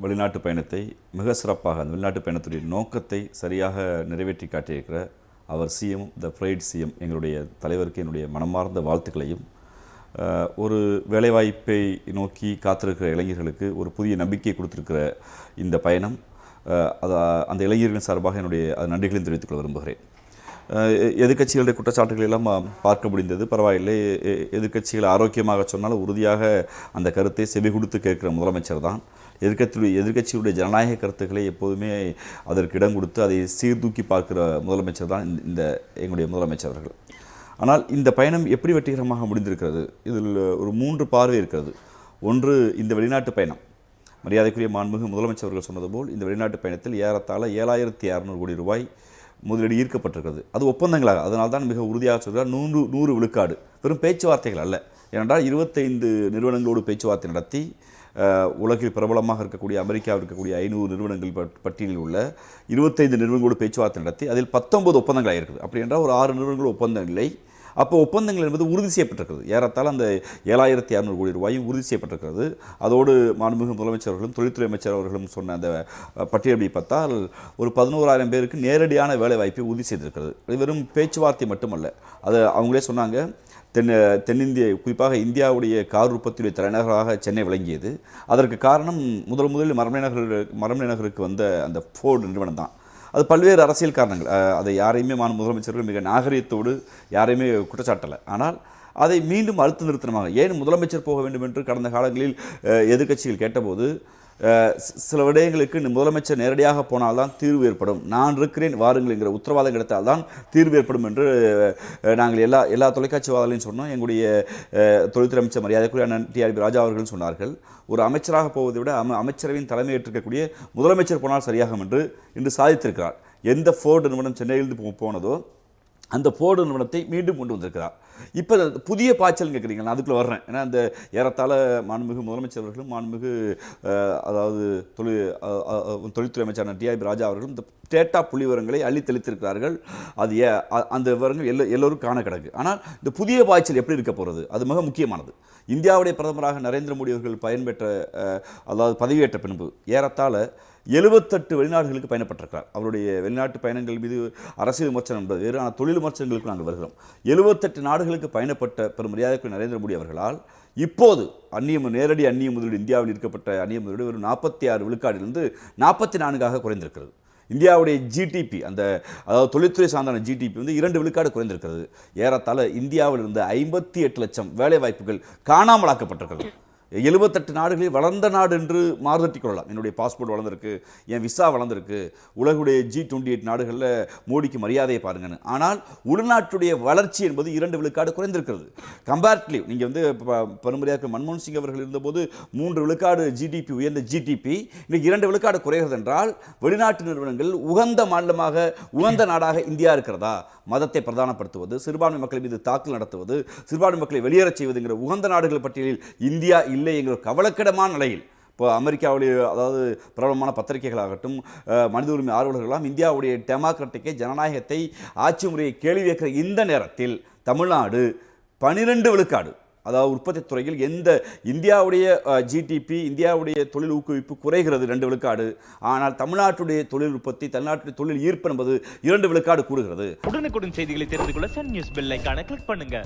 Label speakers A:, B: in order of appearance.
A: வெளிநாட்டு பயணத்தை மிக சிறப்பாக அந்த வெளிநாட்டு பயணத்துடைய நோக்கத்தை சரியாக நிறைவேற்றி காட்டியிருக்கிற அவர் சிஎம் த ஃப்ரைட் சிஎம் எங்களுடைய தலைவருக்கு என்னுடைய மனமார்ந்த வாழ்த்துக்களையும் ஒரு வேலைவாய்ப்பை நோக்கி காத்திருக்கிற இளைஞர்களுக்கு ஒரு புதிய நம்பிக்கை கொடுத்துருக்கிற இந்த பயணம் அஹ், அது அந்த இளைஞர்களின் சார்பாக என்னுடைய அது நன்றிகளையும் தெரிவித்துக் கொள்ள விரும்புகிறேன். எதிர்கட்சிகளுடைய எ- எதிர்க்கட்சிகளுடைய குற்றச்சாட்டுகள் எல்லாம் பார்க்க முடிந்தது. பரவாயில்லை. எதிர்கட்சிகள் ஆரோக்கியமாக சொன்னால் உறுதியாக அந்த கருத்தை செவி கொடுத்து கேட்கிற முதலமைச்சர் தான். எதிர்கட்சி எதிர்க்கட்சியுடைய ஜனநாயக கருத்துக்களை எப்போதுமே அதற்கு இடம் கொடுத்து அதை சீர்தூக்கி பார்க்கிற முதலமைச்சர் தான் இந்த- இந்த எங்களுடைய முதலமைச்சர் அவர்கள். ஆனால் இந்த பயணம் எப்படி வெற்றிகரமாக முடிந்திருக்கிறது? இதில் ஒரு மூன்று பார்வை இருக்கிறது. ஒன்று இந்த வெளிநாட்டு பயணம். மரியாதைக்குரிய மாண்புமிகு முதலமைச்சர் அவர்கள் சொன்னது போல் இந்த வெளிநாட்டு பயணத்தில் ஏறத்தாழ ஏழாயிரத்தி அறநூறு கோடி ரூபாய் முதலீடு ஈர்க்கப்பட்டிருக்கிறது. அது ஒப்பந்தங்களாக அதனால் தான் மிக உறுதியாக சொல்கிறார் நூறு நூறு விழுக்காடு. வெறும் பேச்சுவார்த்தைகள் அல்ல. ஏனென்றால் இருபத்தைந்து நிறுவனங்களோடு பேச்சுவார்த்தை நடத்தி உலகில் பிரபலமாக இருக்கக்கூடிய அமெரிக்காவில் இருக்கக்கூடிய ஐநூறு நிறுவனங்கள் பட்- பட்டியலில் உள்ள இருபத்தைந்து நிறுவனங்களோடு பேச்சுவார்த்தை நடத்தி அதில் பத்தொன்பது ஒப்பந்தங்கள் ஆயிருக்குது அப்படி என்றால் ஒரு ஆறு நிறுவனங்கள் ஒப்பந்தம் இல்லை. அப்போ ஒப்பந்தங்கள் என்பது உறுதி செய்யப்பட்டிருக்கிறது. ஏறத்தால் அந்த ஏழாயிரத்தி அறநூறு கோடி ரூபாயும் உறுதி செய்யப்பட்டிருக்கிறது. அதோடு மாண்புமிகு முதலமைச்சர் அவர்களும் தொழில்துறை அமைச்சர் அவர்களும் சொன்ன அந்த பட்டியலை பார்த்தால் ஒரு பதினோராயிரம் பேருக்கு நேரடியான வேலை வாய்ப்பை உறுதி செய்திருக்கிறது. இது வெறும் பேச்சுவார்த்தை மட்டுமல்ல. அது அவங்களே சொன்னாங்க. தென் தென்னிந்திய குறிப்பாக இந்தியாவுடைய கார் உற்பத்தியுடைய தலைநகராக சென்னை விளங்கியது. அதற்கு காரணம் முதல் முதலில் மரமலை நகர் மரமலை நகருக்கு வந்த அந்த ஃபோர்டு நிறுவனம் தான். அது பல்வேறு அரசியல் காரணங்கள். அதை யாரையுமே மாநில முதலமைச்சர்கள் மிக நாகரிகத்தோடு யாரையுமே குற்றச்சாட்டலை. ஆனால் அதை மீண்டும் அழுத்த நிறுத்தனமாக ஏன் முதலமைச்சர் போக வேண்டும் என்று கடந்த காலங்களில் எதிர்கட்சிகள் எதிர்க்கட்சிகள் கேட்டபோது சில விடயங்களுக்கு இந்த முதலமைச்சர் நேரடியாக போனால்தான் தீர்வு ஏற்படும். நான் இருக்கிறேன் வாருங்கள் என்கிற உத்தரவாதம் கிடைத்தால்தான் தீர்வு ஏற்படும் என்று நாங்கள் எல்லா எல்லா தொலைக்காட்சிவாதங்களையும் சொன்னோம். எங்களுடைய தொழில்துறை அமைச்சர் மரியாதைக்குரிய அண்ணன் டிஆர்பி ராஜா அவர்கள் சொன்னார்கள். ஒரு அமைச்சராக போவதை விட அம அமைச்சரவையின் தலைமையேற்றிருக்கக்கூடிய முதலமைச்சர் போனால் சரியாகும் என்று இன்று சாதித்திருக்கிறார். எந்த ஃபோர்டு நிறுவனம் சென்னையிலிருந்து போ- போனதோ அந்த ஃபோர்டு நிறுவனத்தை மீண்டும் கொண்டு வந்திருக்கிறார். இப்போ புதிய பாய்ச்சல் கேட்குறீங்க நான் அதுக்குள்ளே வர்றேன். ஏன்னா அந்த ஏறத்தாழ மாண்புமிகு முதலமைச்சர் அவர்களும் மாண்புமிகு அதாவது தொழில் தொழில்துறை அமைச்சர் டிஆபி ராஜா அவர்களும் இந்த டேட்டா புள்ளிவரங்களை அள்ளித்தெளித்திருக்கிறார்கள் அள்ளி தெளித்திருக்கிறார்கள். அது ஏ அந்த விவரங்கள் எல்லோ எல்லோரும் காண கிடக்கு. ஆனால் இந்த புதிய பாய்ச்சல் எப்படி இருக்க போகிறது அது மிக முக்கியமானது. இந்தியாவுடைய பிரதமராக நரேந்திர மோடி அவர்கள் பயன்பெற்ற அதாவது பதவியேற்ற பின்பு ஏறத்தாழ எழுபத்தெட்டு வெளிநாடுகளுக்கு பயணப்பட்டிருக்கிறார். அவருடைய வெளிநாட்டு பயணங்கள் மீது அரசியல் விமர்சனம் என்பது வேறு ஆனால் தொழில் விமர்சனங்களுக்கு நாங்கள் வருகிறோம். எழுபத்தெட்டு நாடுகளுக்கு பயணப்பட்ட பெரும் மரியாதைக்குரிய நரேந்திர மோடி அவர்களால் இப்போது அந்நிய நேரடி அந்நிய முதலீடு இந்தியாவில் இருக்கப்பட்ட அந்நிய முதலீடு வெறும் நாற்பத்தி ஆறு விழுக்காடிலிருந்து நாற்பத்தி நான்காக குறைந்திருக்கிறது. இந்தியாவுடைய ஜிடிபி அந்த அதாவது தொழில்துறை சார்ந்தான ஜிடிபி வந்து இரண்டு விழுக்காடு குறைந்திருக்கிறது. ஏறத்தாழ இந்தியாவில் இருந்த ஐம்பத்தி எட்டு லட்சம் வேலைவாய்ப்புகள் காணாமலாக்கப்பட்டிருக்கிறது. எழுபத்தெட்டு நாடுகளில் வளர்ந்த நாடு என்று மாறுதட்டி கொள்ளலாம். என்னுடைய பாஸ்போர்ட் வளர்ந்துருக்கு என் விசா வளர்ந்திருக்கு. உலகுடைய ஜி டுவெண்ட்டி எயிட் நாடுகளில் மோடிக்கு மரியாதையை பாருங்கன்னு. ஆனால் உள்நாட்டுடைய வளர்ச்சி என்பது இரண்டு விழுக்காடு குறைந்திருக்கிறது. கம்பேரிட்டிவ் நீங்கள் வந்து ப- மன்மோகன் சிங் அவர்கள் இருந்தபோது மூன்று விழுக்காடு ஜிடிபி உயர்ந்த ஜிடிபி இன்னைக்கு இரண்டு விழுக்காடு குறைகிறது என்றால் வெளிநாட்டு நிறுவனங்கள் உகந்த மாநிலமாக உகந்த நாடாக இந்தியா இருக்கிறதா? மதத்தை பிரதானப்படுத்துவது சிறுபான்மை மக்கள் மீது தாக்கல் நடத்துவது சிறுபான்மை மக்களை வெளியேறச் செய்வதுங்கிற உகந்த நாடுகள் பட்டியலில் இந்தியா இல்லைங்கிற கவலைக்கிடமான நிலையில் இப்போ அமெரிக்காவுடைய அதாவது பிரபலமான பத்திரிகைகளாகட்டும் மனித உரிமை ஆர்வலர்களாம் இந்தியாவுடைய டெமோக்ராட்டிக்கை ஜனநாயகத்தை ஆட்சி முறையை கேள்வி கேட்கிற இந்த நேரத்தில் தமிழ்நாடு பனிரெண்டு விழுக்காடு அதாவது உற்பத்தி துறையில் எந்த இந்தியாவுடைய ஜிடிபி இந்தியாவுடைய தொழில் ஊக்குவிப்பு குறைகிறது ரெண்டு விழுக்காடு ஆனால் தமிழ்நாட்டுடைய தொழில் உற்பத்தி தமிழ்நாட்டுடைய தொழில் ஈர்ப்பு என்பது இரண்டு விழுக்காடு கூடுகிறது
B: உடனுக்குடன் செய்திகளை தெரிந்து கொள்ள சன் நியூஸ் பெல் கிளிக் பண்ணுங்க.